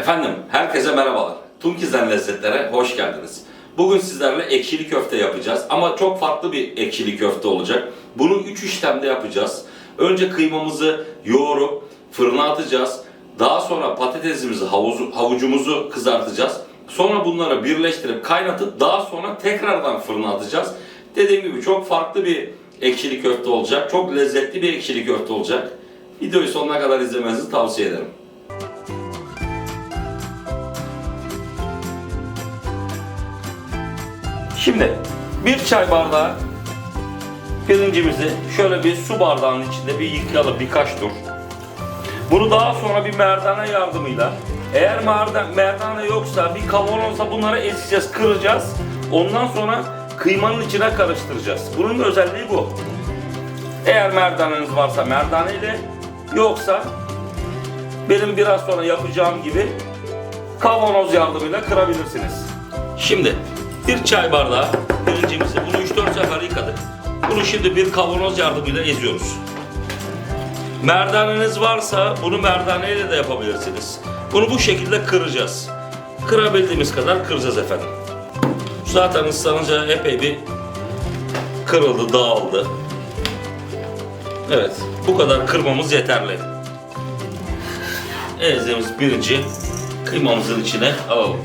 Efendim, herkese merhabalar. Tunkizden Lezzetlere hoş geldiniz. Bugün sizlerle ekşili köfte yapacağız ama çok farklı bir ekşili köfte olacak. Bunu 3 işlemde yapacağız. Önce kıymamızı yoğurup fırına atacağız. Daha sonra patatesimizi, havuzu, havucumuzu kızartacağız. Sonra bunları birleştirip kaynatıp daha sonra tekrardan fırına atacağız. Dediğim gibi çok farklı bir ekşili köfte olacak. Çok lezzetli bir ekşili köfte olacak. Videoyu sonuna kadar izlemenizi tavsiye ederim. Şimdi bir çay bardağı pirincimizi şöyle bir su bardağının içinde bir yıkayalım birkaç tur. Bunu daha sonra bir merdane yardımıyla eğer merdan, merdane yoksa bir kavanozla bunları ezeceğiz, kıracağız. Ondan sonra kıymanın içine karıştıracağız. Bunun özelliği bu. Eğer merdaneniz varsa merdaneyle yoksa benim biraz sonra yapacağım gibi kavanoz yardımıyla kırabilirsiniz. Şimdi bir çay bardağı pirincimizi bunu 3-4 sefer yıkadık. Bunu şimdi bir kavanoz yardımıyla eziyoruz. Merdaneniz varsa bunu merdaneyle de yapabilirsiniz. Bunu bu şekilde kıracağız. Kırabildiğimiz kadar kıracağız efendim. Zaten ıslanınca epey bir kırıldı, dağıldı. Evet, bu kadar kırmamız yeterli. Ezdiğimiz birinci kıymamızın içine alalım.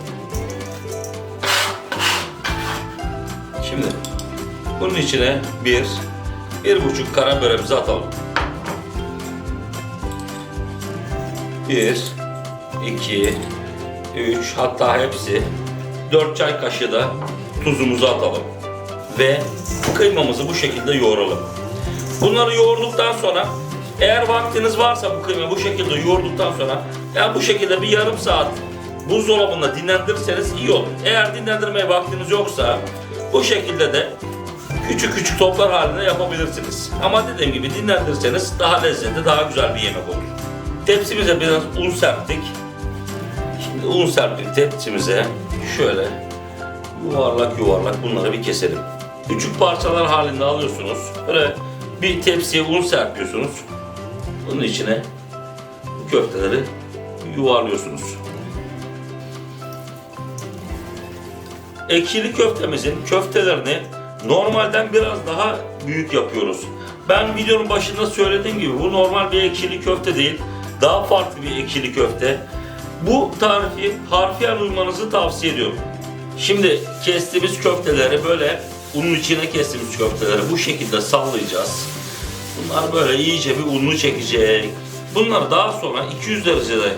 Şimdi bunun içine bir, bir buçuk karabiberimizi atalım. Bir, iki, üç, hatta hepsi dört çay kaşığı da tuzumuzu atalım. Ve kıymamızı bu şekilde yoğuralım. Bunları yoğurduktan sonra eğer vaktiniz varsa bu kıymayı bu şekilde yoğurduktan sonra yani bu şekilde bir yarım saat buzdolabında dinlendirirseniz iyi olur. Eğer dinlendirmeye vaktiniz yoksa bu şekilde de küçük küçük toplar halinde yapabilirsiniz. Ama dediğim gibi dinlendirirseniz daha lezzetli, daha güzel bir yemek olur. Tepsimize biraz un serptik. Şimdi un serptik tepsimize şöyle yuvarlak yuvarlak bunları bir keselim. Küçük parçalar halinde alıyorsunuz. Böyle bir tepsiye un serpiyorsunuz. Bunun içine köfteleri yuvarlıyorsunuz. Ekşili köftemizin köftelerini normalden biraz daha büyük yapıyoruz. Ben videonun başında söylediğim gibi bu normal bir ekşili köfte değil. Daha farklı bir ekşili köfte. Bu tarifi harfiyen uymanızı tavsiye ediyorum. Şimdi kestiğimiz köfteleri böyle unun içine kestiğimiz köfteleri bu şekilde sallayacağız. Bunlar böyle iyice bir unlu çekecek. Bunları daha sonra 200 derecede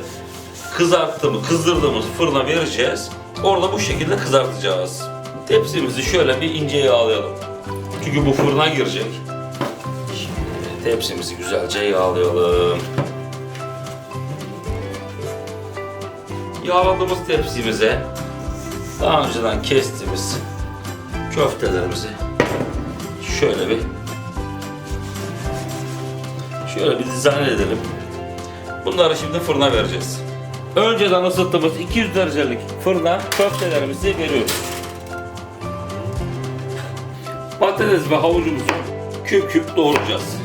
kızarttığımız, kızdırdığımız fırına vereceğiz. Orada bu şekilde kızartacağız. Tepsimizi şöyle bir ince yağlayalım. Çünkü bu fırına girecek. Şimdi tepsimizi güzelce yağlayalım. Yağladığımız tepsimize daha önceden kestiğimiz köftelerimizi şöyle bir şöyle bir dizayn edelim. Bunları şimdi fırına vereceğiz. Önceden ısıttığımız 200 derecelik fırına köftelerimizi veriyoruz. Patates ve havucumuzu küp küp doğrayacağız.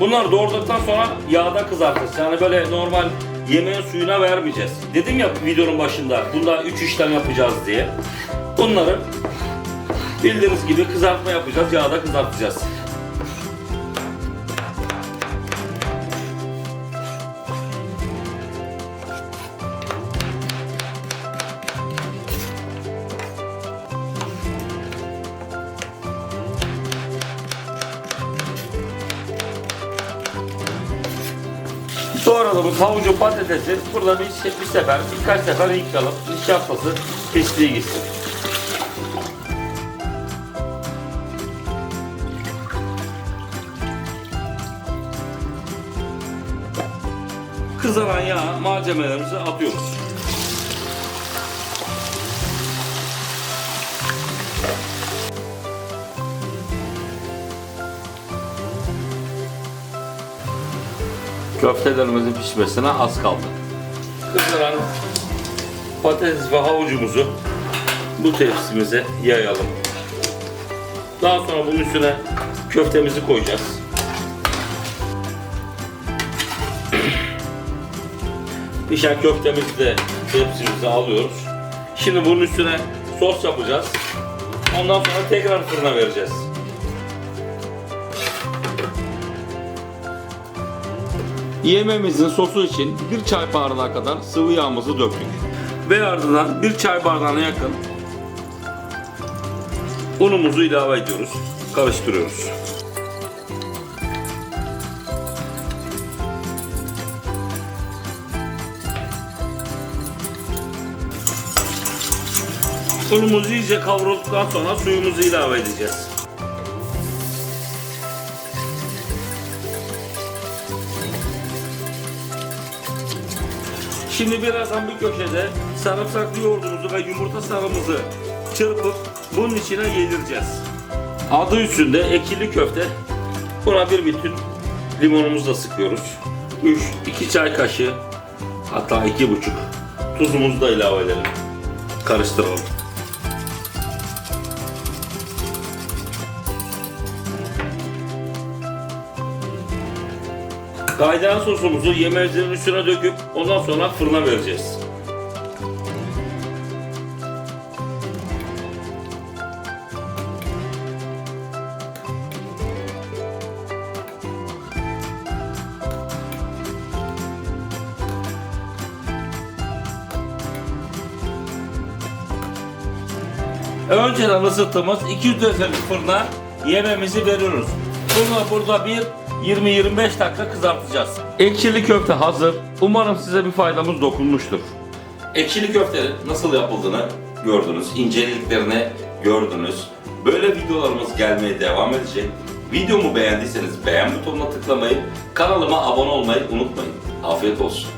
Bunları doğradıktan sonra yağda kızartacağız. Yani böyle normal yemeğin suyuna vermeyeceğiz. Dedim ya videonun başında bunda 3 işlem yapacağız diye. Bunları bildiğiniz gibi kızartma yapacağız. Yağda kızartacağız. Doğradığımız havucu patatesi burada bir, bir sefer, birkaç sefer yıkayalım. Nişastası pisliği gitsin. Kızaran yağ malzemelerimizi atıyoruz. Köftelerimizin pişmesine az kaldı. Kızaran patates ve havucumuzu bu tepsimize yayalım. Daha sonra bunun üstüne köftemizi koyacağız. Pişen köftemizi de tepsimize alıyoruz. Şimdi bunun üstüne sos yapacağız. Ondan sonra tekrar fırına vereceğiz. Yemeğimizin sosu için bir çay bardağı kadar sıvı yağımızı döktük. Ve ardından bir çay bardağına yakın unumuzu ilave ediyoruz. Karıştırıyoruz. Unumuz iyice kavrulduktan sonra suyumuzu ilave edeceğiz. Şimdi birazdan bir köşede sarımsaklı yoğurdumuzu ve yumurta sarımızı çırpıp bunun içine yedireceğiz. Adı üstünde ekili köfte. Buna bir bütün limonumuzu da sıkıyoruz. 3, 2 çay kaşığı hatta iki buçuk tuzumuzu da ilave edelim. Karıştıralım. Kaynayan sosumuzu yemeğimizin üstüne döküp ondan sonra fırına vereceğiz. Önceden ısıttığımız 200 derecelik fırına yemeğimizi veriyoruz. Bunu burada bir 20-25 dakika kızartacağız. Ekşili köfte hazır. Umarım size bir faydamız dokunmuştur. Ekşili köftenin nasıl yapıldığını gördünüz. İnceliklerini gördünüz. Böyle videolarımız gelmeye devam edecek. Videomu beğendiyseniz beğen butonuna tıklamayı, kanalıma abone olmayı unutmayın. Afiyet olsun.